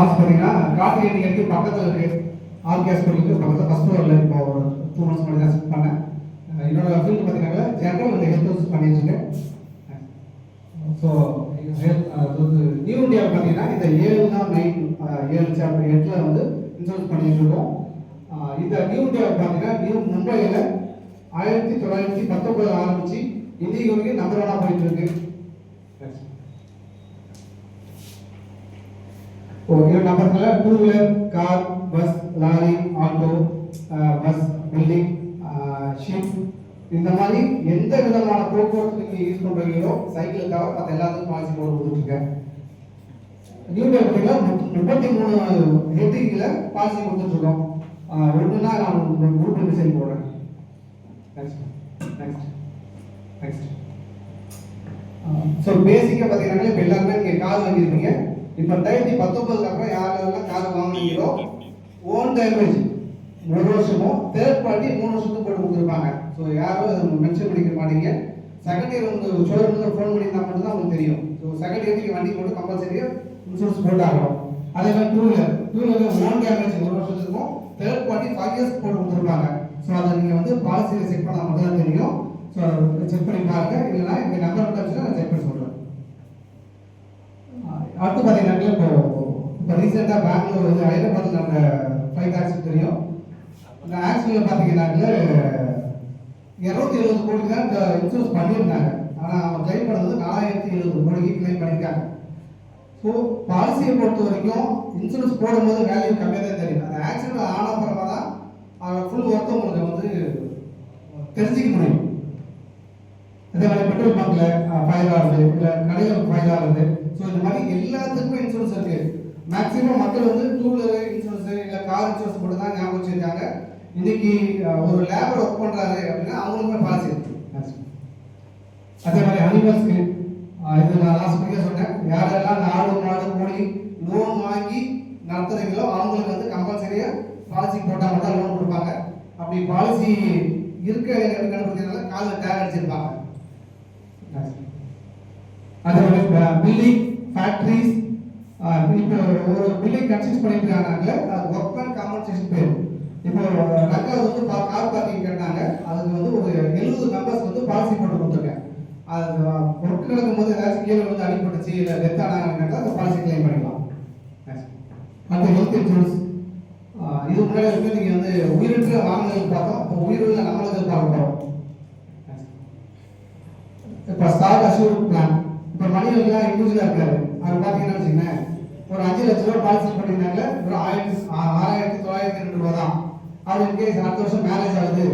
Office பார்த்தீங்கன்னா கார்த்திகை எடுத்து பக்கத்தில் இருக்கு. ஆர்கே ஹாஸ்பிட்டலுக்கு பக்கத்தில் ஃபஸ்ட் ஃப்ளோரில் இப்போ ஒரு டூ மந்த்ஸ் முன்னாடி தான் பண்ணேன். என்னோட ஃபீல்டு பார்த்தீங்கன்னா ஜென்ரல் வந்து ஹெல்த் ஹவுஸ் பண்ணியிருக்கேன் ஸோ நியூ இந்தியா பார்த்தீங்கன்னா இந்த ஏழு தான் மெயின் ஏழு சாப்டர் எட்டில் வந்து இன்சூரன்ஸ் பண்ணிட்டு இருக்கோம். இந்த நியூ இந்தியா பார்த்தீங்கன்னா நியூ மும்பையில் ஆயிரத்தி தொள்ளாயிரத்தி பத்தொன்பது ஆரம்பித்து இன்னைக்கு வரைக்கும் நம்பர் ஒன்னாக போயிட்டு இருக்கு. ஓ இந்த two wheeler car bus lorry auto bus building ship இந்த மாதிரி எந்த விதமான போக்குவரத்து நீங்கள் யூஸ் பண்ணுறீங்களோ சைக்கிளுக்காக மற்ற எல்லாத்துக்கும் பாலிசி போட்டு கொடுத்துருக்கேன் நியூ டெல்லியில் முப்பத்தி மூணு ஹெட்டிங்கில் பாலிசி கொடுத்துட்ருக்கோம். ஒன்றுனா நான் குரூப் டிசைன் போடுறேன். நெக்ஸ்ட் நெக்ஸ்ட் நெக்ஸ்ட் ஸோ பேசிக்காக பார்த்தீங்கன்னா இப்போ எல்லாருமே நீங்கள் கார் வாங்கியிருப்பீங்க. இப்போ ரெண்டாயிரத்தி பத்தொன்பதுக்கு அப்புறம் யாரெல்லாம் கார் வாங்குனீங்களோ ஓன் டேமேஜ் ஒரு வருஷமும் தேர்ட் பார்ட்டி மூணு வருஷத்துக்கு போட்டு கொடுத்துருப்பாங்க. ஸோ யாரும் மென்ஷன் பண்ணிக்க மாட்டீங்க. செகண்ட் இயர் வந்து ஷோரூம்ல ஃபோன் பண்ணியிருந்தா மட்டும் தான் உங்களுக்கு தெரியும். ஸோ செகண்ட் இயர் நீங்கள் வண்டி போட்டு கம்பல்சரியாக இன்சூரன்ஸ் போட்டாகணும். அதே மாதிரி two wheeler two wheeler own damage ஒரு வருஷத்துக்கும் தேர்ட் பார்ட்டி ஃபைவ் இயர்ஸ் போட்டு கொடுத்துருப்பாங்க. ஸோ அதை நீங்கள் வந்து பாலிசியில் செக் பண்ணால் மட்டும் தான் தெரியும். ஸோ செக் பண்ணி பாருங்க. இல்லைன்னா இந்த நம்பர் மட்டும் நான் செக் பண்ணி சொல்கிறேன் அடுத்து பார்த்தீங்கன்னா இப்போ தான் பெங்களூர் வந்து ஹைதராபாத்தில் நடந்த ஃபைவ் ஆக்சிடென்ட் தெரியும். அந்த ஆக்சிடென்ட்ல பார்த்தீங்கன்னாக்க இரநூத்தி எழுபது கோடி தான் இன்சூரன்ஸ் பண்ணியிருந்தாங்க. ஆனால் அவன் கிளைம் பண்ணது நாலாயிரத்தி எழுபது கோடிக்கு கிளைம் பண்ணியிருக்காங்க. ஸோ பாலிசியை பொறுத்த வரைக்கும் இன்சூரன்ஸ் போடும்போது வேல்யூ கம்மியாக தான் தெரியும். அந்த ஆக்சிடென்ட் ஆன அப்புறமா தான் அதோட ஃபுல் ஒர்த்து உங்களுக்கு வந்து தெரிஞ்சிக்க முடியும். அதே மாதிரி பெட்ரோல் பங்க்ல ஃபைல் ஆகுது இல்லை கடையில் ஃபைல் ஆகுது. ஸோ இந்த மாதிரி எல்லாத்துக்குமே இன்சூரன்ஸ் இருக்குது மேக்ஸிமம் மக்கள் வந்து டூ வீலர் இன்சூரன்ஸ் இல்லை கார் இன்சூரன்ஸ் மட்டும் தான் ஞாபகம் வச்சிருக்காங்க. இன்னைக்கு ஒரு லேபர் ஒர்க் பண்ணுறாரு அப்படின்னா அவங்களுக்குமே பாலிசி இருக்கு. அதே மாதிரி அனிமல்ஸ்க்கு இது நான் லாஸ்ட் வீக்கே சொன்னேன். யாரெல்லாம் நாடு மாடு கோழி லோன் வாங்கி நடத்துறீங்களோ அவங்களுக்கு வந்து கம்பல்சரியாக பாலிசி போட்டால் மட்டும் லோன் கொடுப்பாங்க. அப்படி பாலிசி இருக்க கண்டுபிடிக்கிறதுனால காலில் டேக் அடிச்சிருப்பாங்க. அதே மாதிரி பில்டிங் ஃபேக்ட்ரிஸ் இப்போ ஒரு பில்லிங் கன்சிஸ் பண்ணிட்டு இருக்காங்க அது ஒர்க்மேன் காம்பன்சேஷன் பேர். இப்போ ரக்கால் வந்து கார் பார்க்கிங் கட்டினாங்க அதுக்கு வந்து ஒரு எழுபது மெம்பர்ஸ் வந்து பாலிசி போட்டு கொடுத்துருக்கேன் அது ஒர்க் நடக்கும்போது ஏதாச்சும் கீழே வந்து அடிபட்டுச்சு இல்லை டெத் ஆனாங்கன்னாக்கா அந்த பாலிசி கிளைம் பண்ணிக்கலாம். அந்த ஹெல்த் இன்சூரன்ஸ் இது முன்னாடி வந்து நீங்கள் வந்து உயிரற்ற வாகனங்கள் பார்த்தோம். இப்போ உயிருள்ள நம்மளுக்கு பார்க்க இப்போ ஸ்டார் அஷூர் பிளான் இப்போ மணியெல்லாம் இண்டிவிஜுவலாக இருக்காரு. அவர் பார்த்தீங்கன்னா வச்சுக்கோங்களேன் ஒரு அஞ்சு லட்ச ரூபா பாலிசி பண்ணியிருந்தாங்க. ஒரு ஆயிரத்தி ஆறாயிரத்தி தொள்ளாயிரத்தி ரெண்டு ரூபா தான். அது இன்கேஸ் அடுத்த வருஷம் மேரேஜ் ஆகுது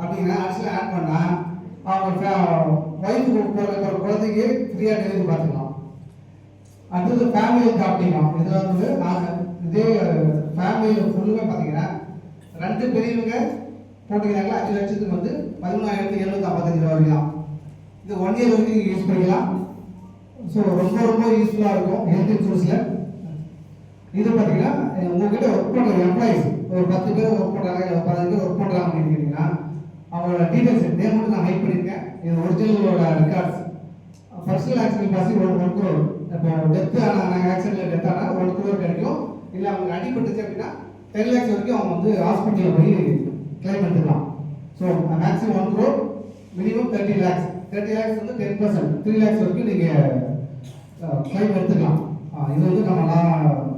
அப்படிங்கிற அடிஷனல் ஆட் பண்ணா அவங்க ஒய்ஃபுக்கு போகிற ஒரு குழந்தைக்கு ஃப்ரீயாக டெலிவரி பார்த்துக்கலாம். அடுத்தது ஃபேமிலி காப்பிக்கலாம் இதில் வந்து நாங்கள் இதே ஃபேமிலியில் ஃபுல்லுமே பார்த்தீங்கன்னா ரெண்டு பெரியவங்க போட்டுக்கிறாங்க அஞ்சு லட்சத்துக்கு வந்து பதிமூணாயிரத்தி எழுநூத்தி ஐம்பத்தஞ்சு ரூபா வரைக்கும் இது ஒன் இயர் வரைக்கும் நீங்கள் யூஸ் பண்ணிக்கலாம். ஸோ ரொம்ப ரொம்ப யூஸ்ஃபுல்லாக இருக்கும் ஹெல்த் இன்சூரன்ஸில் இது பார்த்தீங்கன்னா உங்ககிட்ட ஒர்க் பண்ணுற எம்ப்ளாயிஸ் ஒரு பத்து பேர் ஒர்க் பண்ணுறாங்க இல்லை பதினஞ்சு பேர் ஒர்க் பண்ணுறாங்க அப்படின்னு கேட்டிங்கன்னா அவங்களோட டீட்டெயில்ஸ் நேம் மட்டும் நான் ஹைட் பண்ணியிருக்கேன் இது ஒரிஜினலோட records personal accident policy one one crore இப்போ டெத்தாக நாங்கள் ஆக்சிடென்ட்ல டெத் ஆனால் ஒன் குரோர் கிடைக்கும். இல்லை அவங்க அடிபட்டுச்சு அப்படின்னா டென் லேக்ஸ் வரைக்கும் அவங்க வந்து ஹாஸ்பிட்டலில் போய் கிளைம் எடுத்துக்கலாம். So maximum one crore minimum thirty lakhs thirty lakhs வந்து டென் பர்சன்ட் த்ரீ லேக்ஸ் வரைக்கும் நீங்கள் கிளைம் எடுத்துக்கலாம். இது வந்து நம்ம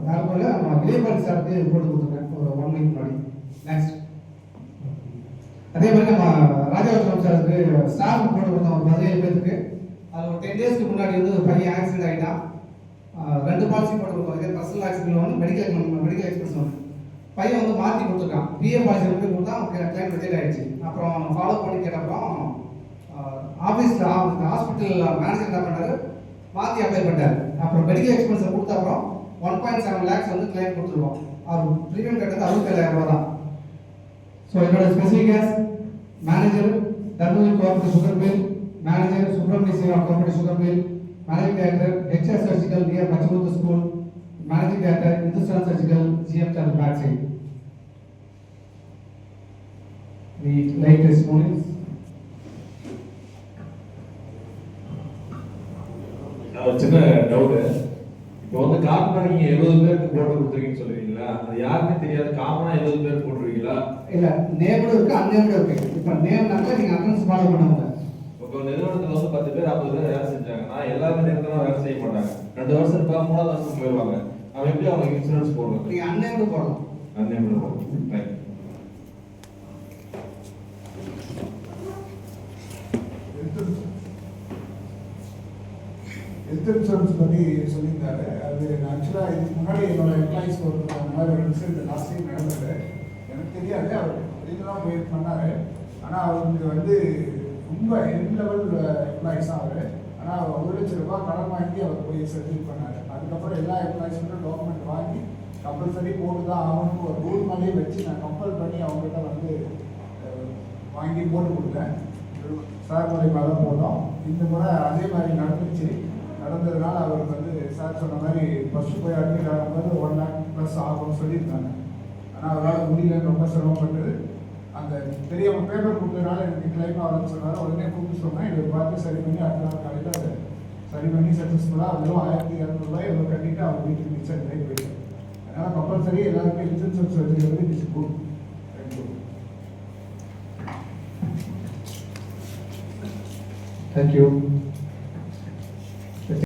நார்மலாக நம்ம விஜயபால் சாருக்கு போட்டு கொடுத்துருக்கேன் ஒரு ஒன் வீக் முன்னாடி. நெக்ஸ்ட் அதே மாதிரி நம்ம ராஜாவரம் சாருக்கு ஸ்டாஃப் போட்டு கொடுத்தோம். ஒரு பதினேழு பேருக்கு அது ஒரு டென் டேஸ்க்கு முன்னாடி வந்து ஒரு பையன் ஆக்சிடென்ட் ஆகிட்டான் ரெண்டு பாலிசி போட்டு கொடுத்தோம். இதே பர்சனல் ஆக்சிடென்ட் ஒன்று மெடிக்கல் மெடிக்கல் எக்ஸ்பிரஸ் ஒன்று பையன் வந்து மாற்றி கொடுத்துருக்கான் பிஏ பாலிசி வந்து கொடுத்தா கிளைம் ரிஜெக்ட் ஆகிடுச்சு அப்புறம் ஃபாலோ பண்ணி கேட்டப்புறம் ஆஃபீஸில் ஹாஸ்பிட்டல் மேனேஜர் என்ன பண்ணார்? மாற்றி அப்ளை பண்ணார் அப்புறம் மெடிக்கல் எக்ஸ்பென்ஸை கொடுத்த அப்புறம் ஒன் பாயிண்ட் செவன் லேக்ஸ் வந்து கிளைம் கொடுத்துருவோம் அவர் ப்ரீமியம் கட்டது அறுபத்தேழாயிரம் ரூபா தான் ஸோ என்னோட specific manager Dharmapuri cooperative sugar mill manager Subramaniya Seva cooperative sugar mill managing director HR surgical near Pachamuthu school managing director Hindustan surgical GM டர் back side The light testimonies. ஒரு சின்ன doubt இப்போ வந்து carbon நீங்க எழுபது பேருக்கு போட்டு கொடுத்துருக்கீங்கன்னு சொல்றீங்களா அது யாருக்கும் தெரியாது. காமனா எழுபது பேர் போட்டுருவீங்களா இல்ல நேம்டும் இருக்கு அன்னேம்டும் இருக்கு. இப்போ நேம்னாக்க நீங்க அட்டன்ஸ் ஃபாலோ பண்ணுவாங்க இப்போ நிறுவனத்துல வந்து பத்து பேர் ஐம்பது பேர் வேலை செஞ்சாங்கன்னா எல்லாருமே நிறுத்தலாம் வேலை செய்ய மாட்டாங்க. ரெண்டு வருஷம் இருப்பா மூணாவது வருஷம் போயிடுவாங்க அவன் எப்படி அவங்களுக்கு இன்சூரன்ஸ் போடுறது? நீங்க அன்னேம்டு போடலாம். அண்ணே போடுவோம் தேங்க்யூ ஹெல்த் இன்சூரன்ஸ் பற்றி சொல்லியிருந்தாரு. அது ஆக்சுவலாக இதுக்கு முன்னாடி என்னோட எம்ப்ளாயிஸ் ஒரு அந்த மாதிரி ஒரு இன்சிடென்ட் லாஸ்ட் டைம் நடந்தது. எனக்கு தெரியாது. அவர் இதெல்லாம் போய் பண்ணார். ஆனால் அவருக்கு வந்து ரொம்ப என் லெவல் எம்ப்ளாயிஸ் தான் அவர். ஆனால் ஒரு லட்ச ரூபாய் கடன் வாங்கி அவர் போய் செட்டில் பண்ணார். அதுக்கப்புறம் எல்லா எம்ப்ளாயிஸும் டாக்குமெண்ட் வாங்கி கம்பல்சரி போட்டு தான் ஆகணும்னு ஒரு ரூல் மாதிரியே வச்சு நான் கம்பல் பண்ணி அவங்ககிட்ட வந்து வாங்கி போட்டு கொடுத்தேன். சார் மூலியமாக தான் போட்டோம். இந்த முறை அதே மாதிரி நடந்துச்சு நடந்ததுனால அவருக்கு வந்து சார் சொன்ன மாதிரி ஃபஸ்ட்டு போய் அட்மிட் ஆகும்போது ஒன் லேக் ப்ளஸ் ஆகும்னு சொல்லியிருந்தாங்க. ஆனால் அவரால் முடியல ரொம்ப சிரமப்பட்டது. அந்த பெரியவங்க பேப்பர் கொடுத்ததுனால எனக்கு கிளைம் ஆகலன்னு சொன்னார். உடனே கூப்பிட்டு சொன்னால் இதை பார்த்து சரி பண்ணி அடுத்த நாள் காலையில் அதை சரி பண்ணி சக்ஸஸ்ஃபுல்லாக அதுவும் ஆயிரத்தி இரநூறுபாய் இவ்வளோ கட்டிட்டு அவங்க வீட்டுக்கு மிச்சம் நிறைய போயிட்டேன் அதனால் கம்பல்சரி எல்லாருக்கும் இன்சூரன்ஸ் வச்சுக்கிறது இட்ஸ் குட் தேங்க்யூ தேங்க்யூ